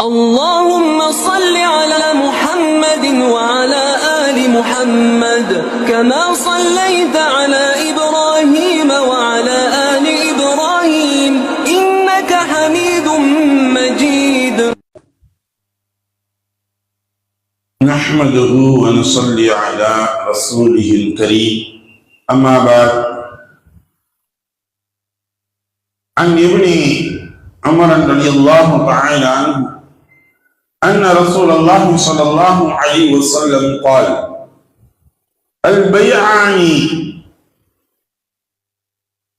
اللهم صل على محمد وعلى آل محمد كما صليت على إبراهيم وعلى آل إبراهيم إنك حميد مجيد. نحمده ونصلي على رسوله الكريم. أما بعد عن ابن عمر رضي الله تعالى عنه أن رسول الله صلى الله عليه وسلم قال البيعان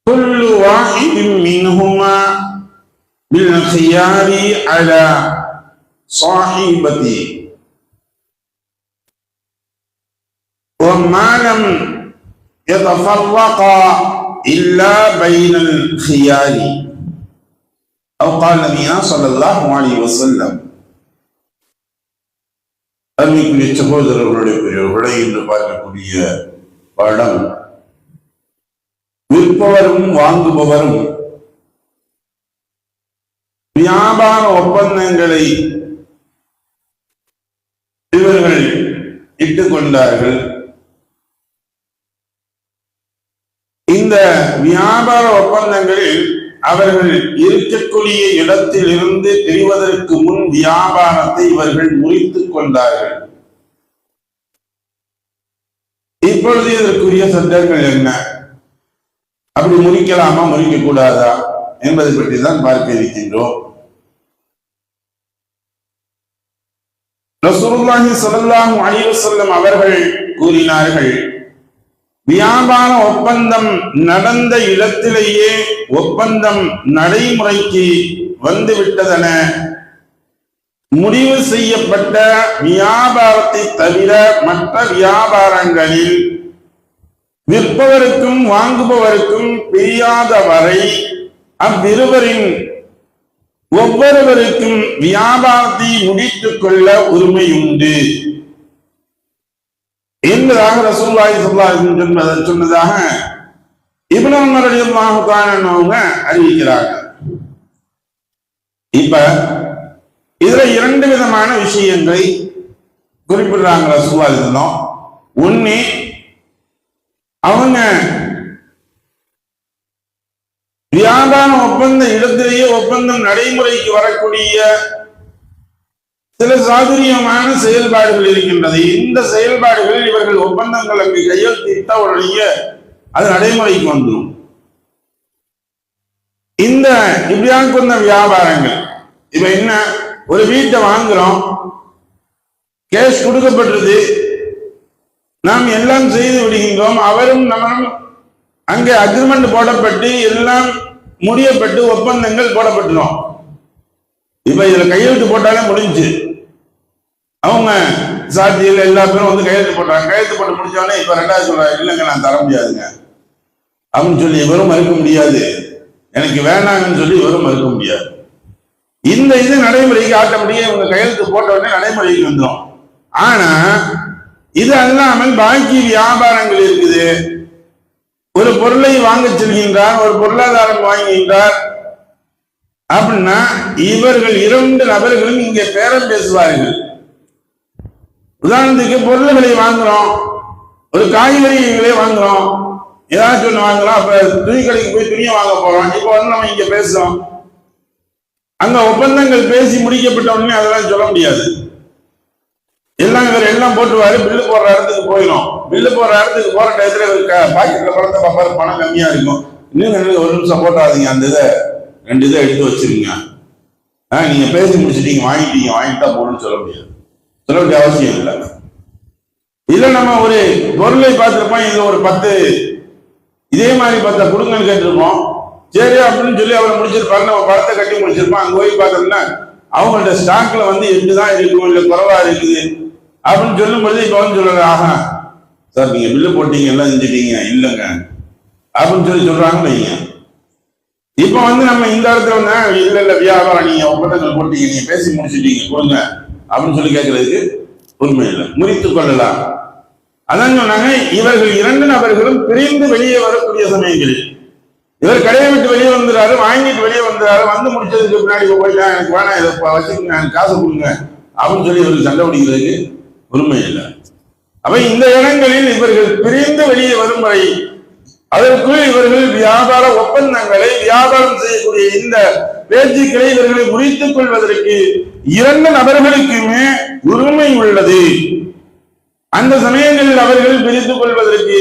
كل واحد منهما بالخيار على صاحبته. وما لم يتفرقا إلا بين الخيار. أو قال نبينا صلى الله عليه وسلم அருமைக்குரிய சகோதரர்களுடைய பெரியவர்களை இன்று பார்க்கக்கூடிய படம். விற்பவரும் வாங்குபவரும் வியாபார ஒப்பந்தங்களை இவர்கள் இட்டுக் கொண்டார்கள். இந்த வியாபார ஒப்பந்தங்களில் அவர்கள் இருக்கக்கூடிய இடத்தில் இருந்து பிரிவதற்கு முன் வியாபாரத்தை இவர்கள் முறித்துக் கொண்டார்கள். இப்பொழுது இதற்குரிய சட்டங்கள் என்ன? அப்படி முறிக்கலாமா முறிக்க கூடாதா என்பதை பற்றி தான் பார்க்க இருக்கின்றோம். ரசூலுல்லாஹி ஸல்லல்லாஹு அலைஹி வஸல்லம் அவர்கள் கூறினார்கள் வியாபார ஒப்பந்தம் நடந்த இடத்திலேயே ஒப்பந்தம் நடைமுறைக்கு வந்துவிட்டதென முடிவு செய்யப்பட்ட வியாபாரத்தை தவிர மற்ற வியாபாரங்களில் விற்பவருக்கும் வாங்குபவருக்கும் பிரியாத வரை அவ்விருவரின் ஒவ்வொருவருக்கும் வியாபாரத்தை முடித்துக் கொள்ள உரிமை உண்டு என்பதாக ரசூல்லாய் சொன்னதாக சொன்னதாக அவங்க அறிவிக்கிறாங்க இப்ப இதுல இரண்டு விதமான விஷயங்களை குறிப்பிடுறாங்க ரசூல்லா இருந்தோம் அவங்க வியாபார ஒப்பந்த இடத்திலேயே ஒப்பந்தம் நடைமுறைக்கு வரக்கூடிய சில சாதுரியமான செயல்பாடுகள் இருக்கின்றது. இந்த செயல்பாடுகளில் இவர்கள் ஒப்பந்தங்களுக்கு கையெழுத்திட்ட உடனே அது நடைமுறைக்கு வந்துடும் இந்த இப்படியாக கொண்ட வியாபாரங்கள் இப்ப என்ன ஒரு வீட்டை வாங்குறோம் கேஷ் கொடுக்கப்பட்டது நாம் எல்லாம் செய்து விடுகின்றோம் அவரும் நம்மளும் அங்கே அக்ரிமெண்ட் போடப்பட்டு எல்லாம் முடியப்பட்டு ஒப்பந்தங்கள் போடப்பட்டுரும் இப்ப இதுல கையெழுத்து போட்டாலே முடிஞ்சு. அவங்க சாட்சியில் எல்லா பேரும் வந்து கையெழுத்து போட்டாங்க. கையெழுத்து போட்டு முடிச்சோடனே இப்ப ரெண்டாவது சொல்றாங்க இல்லைங்க நான் தர முடியாதுங்க. அப்படின்னு சொல்லி இவரும் மறுக்க முடியாது. எனக்கு வேணாங்கன்னு சொல்லி இவரும் மறுக்க முடியாது. இந்த இது நடைமுறைக்கு ஆட்டோமேட்டிக்கா இவங்க கையெழுத்து போட்ட உடனே நடைமுறைக்கு வந்துடும் ஆனா இது அல்லாமல் பாக்கி வியாபாரங்கள் இருக்குது. ஒரு பொருளை வாங்க செல்கின்றார் ஒரு பொருளாதாரம் வாங்குகின்றார் அப்படின்னா இவர்கள் இரண்டு நபர்களும் இங்கே பேரம் பேசுவார்கள். உதாரணத்துக்கு பொருள்களை வாங்குறோம் ஒரு காய்கறிகளை வாங்குறோம் ஏதாச்சும் ஒன்று வாங்குறோம் அப்ப துணி கடைக்கு போய் துணியை வாங்க போறோம். இப்போ வந்து நம்ம இங்க பேசுறோம். அங்க ஒப்பந்தங்கள் பேசி முடிக்கப்பட்ட உடனே அதெல்லாம் சொல்ல முடியாது. எல்லாம் இவர் எல்லாம் போட்டுவாரு. பில்லு போடுற இடத்துக்கு போயிடும் பில்லு போடுற இடத்துக்கு போற டயத்துல இவர் பாக்கெட்ல பணத்தை பாப்பாரு பணம் கம்மியா இருக்கும். இன்னும் ஒரு நிமிஷம் போட்டாதீங்க. அந்த இதை ரெண்டு இதை எடுத்து வச்சிருங்க. ஆஹ் நீங்க பேசி முடிச்சிட்டீங்க வாங்கிட்டீங்க வாங்கிட்டா போகணும்னு சொல்ல முடியாது. சொல்ல வேண்டிய அவசியம் இல்லை. இதுல நம்ம ஒரு பொருளை பார்த்துருப்போம் இது ஒரு பத்து இதே மாதிரி பத்த கொடுங்கன்னு கேட்டிருப்போம் சரி அப்படின்னு சொல்லி அவரை முடிச்சிருப்பாரு நம்ம படத்தை கட்டி முடிச்சிருப்போம் அங்க போய் பார்த்தோம்னா அவங்கள்ட்ட ஸ்டாக்ல வந்து எட்டு தான் இருக்கும் இல்ல குறைவா இருக்குது. அப்படின்னு சொல்லும் பொழுது இப்ப வந்து சொல்றாங்க ஆஹா சார் நீங்க பில்லு போட்டீங்க எல்லாம் செஞ்சுட்டீங்க இல்லைங்க. அப்படின்னு சொல்லி சொல்றாங்கன்னு வைங்க. இப்ப வந்து நம்ம இந்த இடத்துல வந்து இல்ல இல்ல வியாபாரம் நீங்க ஒப்பந்தங்கள் போட்டீங்க நீங்க பேசி முடிச்சிட்டீங்க கொடுங்க. அப்படின்னு சொல்லி கேட்கறதுக்கு உண்மை இல்லை. முறித்து கொள்ளலாம். அதான் சொன்னாங்க இவர்கள் இரண்டு நபர்களும் பிரிந்து வெளியே வரக்கூடிய சமயங்களில். இவர் கடையை விட்டு வெளியே வந்துடுறாரு வாங்கிட்டு வெளியே வந்துடுறாரு வந்து முடிச்சதுக்கு பின்னாடி இப்ப எனக்கு வேணாம் இதை இப்ப வச்சுக்கோங்க எனக்கு காசு கொடுங்க அப்படின்னு சொல்லி இவருக்கு சண்டை பிடிக்கிறதுக்கு உரிமை இல்லை. அப்ப இந்த இடங்களில் இவர்கள் பிரிந்து வெளியே வரும் வரை அதற்குள் இவர்கள் வியாபார ஒப்பந்தங்களை வியாபாரம் செய்யக்கூடிய இந்த பேச்சுக்களை இவர்களை முறித்துக் கொள்வதற்கு இரண்டு நபர்களுக்குமே உரிமை உள்ளது. அந்த சமயங்களில் அவர்கள் பிரித்துக் கொள்வதற்கு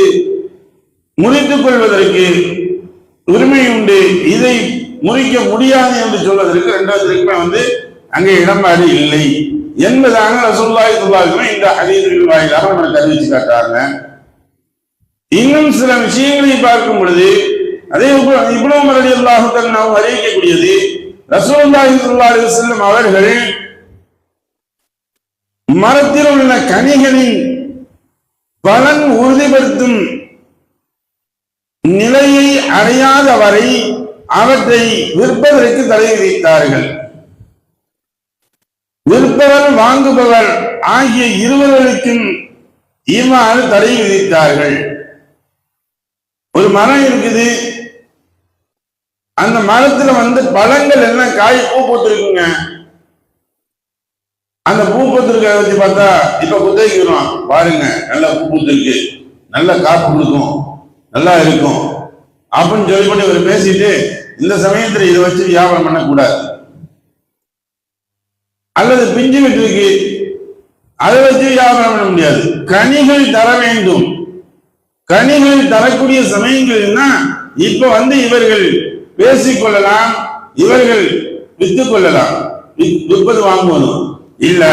முறித்துக் கொள்வதற்கு உரிமை உண்டு இதை முறிக்க முடியாது என்று சொல்வதற்கு இரண்டாவதற்குமே வந்து அங்கே இடம்பாடு இல்லை. என்பதாக ரசூல்லாய் ஸல்லல்லாஹு இந்த ஹதீஸ்கள் வாயிலாக நம்மளுக்கு அறிவிச்சு காட்டுறாங்க. இன்னும் சில விஷயங்களை பார்க்கும் பொழுது அதே இவ்வளவு மரடி ரலியல்லாஹு நாம் அறிவிக்கக்கூடியது ரசூலுல்லாஹி ஸல்லல்லாஹு அலைஹி அவர்கள் மரத்தில் உள்ள கனிகளின் பலன் உறுதிப்படுத்தும் நிலையை அடையாத வரை அவற்றை விற்பதற்கு தடை விதித்தார்கள். விற்பவர் வாங்குபவர் ஆகிய இருவர்களுக்கும் இவ்வாறு தடை விதித்தார்கள். ஒரு மரம் இருக்குது. அந்த மரத்துல வந்து பழங்கள் எல்லாம் காய் பூ போட்டிருக்குங்க. அந்த பூ பூத்திருக்க வச்சு பார்த்தா இப்ப குத்தகைக்கிறோம் பாருங்க நல்லா பூ பூத்திருக்கு. நல்ல காப்பு கொடுக்கும். நல்லா இருக்கும். அப்படின்னு சொல்லி பண்ணி இவர் பேசிட்டு இந்த சமயத்துல இதை வச்சு வியாபாரம் பண்ணக்கூடாது. அல்லது பிஞ்சு விட்டுருக்கு. அதை வச்சு வியாபாரம் பண்ண முடியாது. கனிகள் தர வேண்டும். கனிகள் தரக்கூடிய சமயங்கள்னா இப்ப வந்து இவர்கள் பேசிக்கொள்ளலாம் இவர்கள் வித்து கொள்ளலாம் விற்பது வாங்குவதும். இல்ல.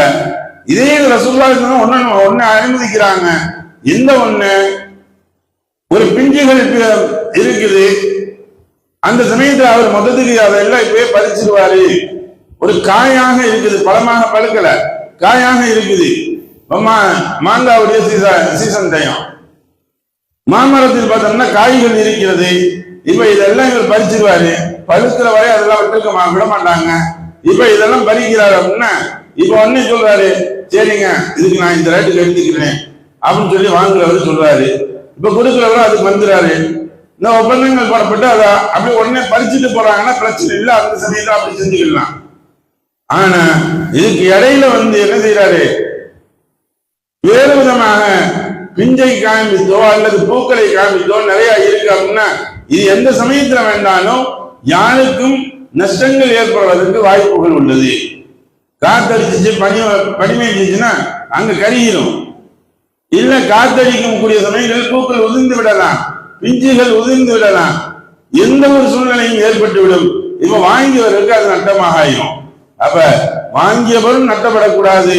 இதே ரசூல்லா ஒன்னு ஒன்னு அனுமதிக்கிறாங்க. எந்த ஒண்ணு ஒரு பிஞ்சுகள் இருக்குது. அந்த சமயத்துல அவர் மொத்தத்துக்கு அதெல்லாம் இப்பவே பறிச்சிருவாரு. ஒரு காயாக இருக்குது. பழமாக பழுக்கல. காயாக இருக்குது. மாங்காவுடைய சீசன் சீசன் மாமரத்தில் பார்த்தோம்னா காய்கள் இருக்கிறது. இப்ப இதெல்லாம் இவர் பறிச்சிருவாரு. பழுக்கிற வரை அதெல்லாம் விட்டுருக்க விட மாட்டாங்க. இப்ப இதெல்லாம் பறிக்கிறார் அப்படின்னா இப்ப ஒன்னே சொல்றாரு சரிங்க இதுக்கு நான் இந்த ரேட்டுக்கு எடுத்துக்கிறேன். அப்படின்னு சொல்லி வாங்குறவர் சொல்றாரு. இப்ப கொடுக்கிறவர் அதுக்கு வந்துறாரு இந்த ஒப்பந்தங்கள் போடப்பட்டு அதை அப்படியே உடனே பறிச்சுட்டு போறாங்கன்னா பிரச்சனை இல்லை அந்த சமயத்தில் அப்படி செஞ்சுக்கலாம். ஆனா இதுக்கு இடையில வந்து என்ன செய்யறாரு வேறு விதமாக பிஞ்சை காமித்தோ அல்லது பூக்களை காமித்தோ நிறைய இருக்கு அப்படின்னா இது எந்த சமயத்துல வேண்டாலும் யாருக்கும் நஷ்டங்கள் ஏற்படுவதற்கு வாய்ப்புகள் உள்ளது. காத்தடிச்சு பனி பனி பெய்ஞ்சிச்சுன்னா அங்க கருகிடும் இல்ல காத்தடிக்கும் கூடிய சமயங்களில் பூக்கள் உதிர்ந்து விடலாம். பிஞ்சுகள் உதிர்ந்து விடலாம். எந்த ஒரு சூழ்நிலையும் ஏற்பட்டு விடும். இப்ப வாங்கியவருக்கு அது நட்டமாக ஆயிடும் அப்ப வாங்கியவரும் நட்டப்படக்கூடாது.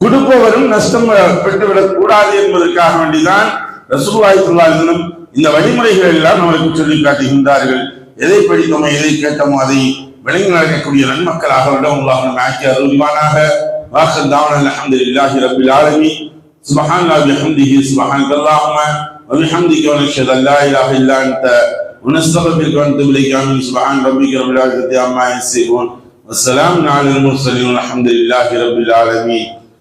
கொடுப்பவரும் நஷ்டம் பெற்றுவிடக் கூடாது என்பதற்காக வேண்டிதான் ரசூலுல்லாஹி சொல்லாதினும் இந்த வழிமுறைகள் எல்லாம் நமக்கு சொல்லி காட்டுகின்றார்கள். எதை படித்தோமோ எதை கேட்டோமோ அதை விளங்கி நடக்கக்கூடிய நன்மக்களாக விடம் உள்ளாக நம்ம ஆக்கி அருள்வானாக வாசல் தாவன அல்ஹம்துலில்லாஹி ரப்பில் ஆலமீன் سبحان الله بحمده سبحانك اللهم وبحمدك ونشهد ان لا اله الا انت ونستغفرك ونتوب اليك امين سبحان ربك رب العزه عما يصفون والسلام على المرسلين والحمد لله رب العالمين